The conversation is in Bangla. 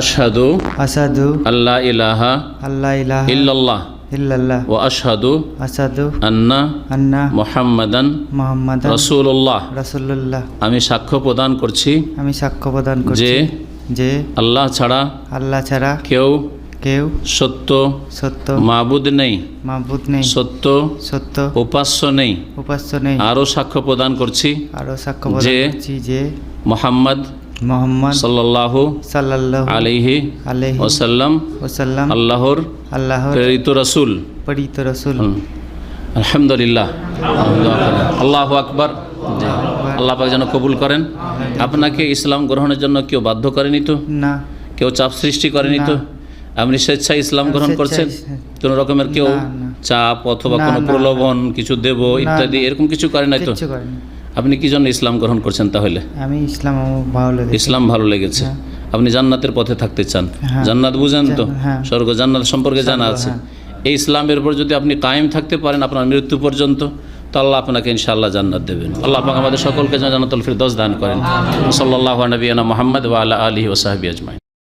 আশহাদু আসাদু আল্লাহ ইলাহা আল্লাহ ইলাহা ইল্লাল্লাহ ইল্লাল্লাহ ও আশহাদু আসাদু আন্না আন্না মুহাম্মাদান মোহাম্মদ রাসূলুল্লাহ। রাসূলুল্লাহ। আমি সাক্ষ্য প্রদান করছি আমি সাক্ষ্য প্রদান করছি যে যে আল্লাহ ছাড়া আল্লাহ ছাড়া কেউ কেউ সত্য সত্য মাবুদ নেই মাহবুদ নেই সত্য সত্য উপাস্য নেই। উপাস্য নেই। আরও সাক্ষ্য প্রদান করছি আরও সাক্ষ্য প্রদান যে করছি যে মোহাম্মদ মোহাম্মদ সাল্লাল্লাহু সাল্লাল্লাহু আলাইহি আলাইহি ওসাল্লাম ওয়াসাল্লাম আল্লাহর আল্লাহর প্রেরিত রাসূল। পরিত রসুল। আলহামদুলিল্লাহ। আল্লাহ আকবার। আল্লাহ পাক যেন কবুল করেন। আপনাকে ইসলাম গ্রহণের জন্য কেউ বাধ্য করেনি তো? না। কেউ চাপ সৃষ্টি করেনি তো? আপনি স্বেচ্ছায় ইসলাম গ্রহণ করছেন? কোনো রকমের কেউ। চাপ অথবা কোনো প্রলোভন কিছু দেব ইত্যাদি এরকম কিছু করে নাই তো? আপনি কি জন্য ইসলাম গ্রহণ করছেন তাহলে? আমি ইসলাম ভালো লেগেছে। ইসলাম ভালো লেগেছে। হ্যাঁ। আপনি জান্নাতের পথে থাকতে চান। হ্যাঁ। জান্নাত বুঝেন তো? হ্যাঁ। স্বর্গ জান্নাত সম্পর্কে জানা আছে। এই ইসলামের উপর যদি আপনি কায়েম থাকতে পারেন আপনার মৃত্যু পর্যন্ত তো আল্লাহ আপনাকে ইনশাআল্লাহ জান্নাত দেবেন। আল্লাহ পাক আমাদের সকলকে জান্নাতুল ফিরদৌস দান করেন। সাল্লাল্লাহু নবিয়ানা মুহাম্মদ ওয়া আলা আলিহি ওয়া সাহবিহি আজমাইন।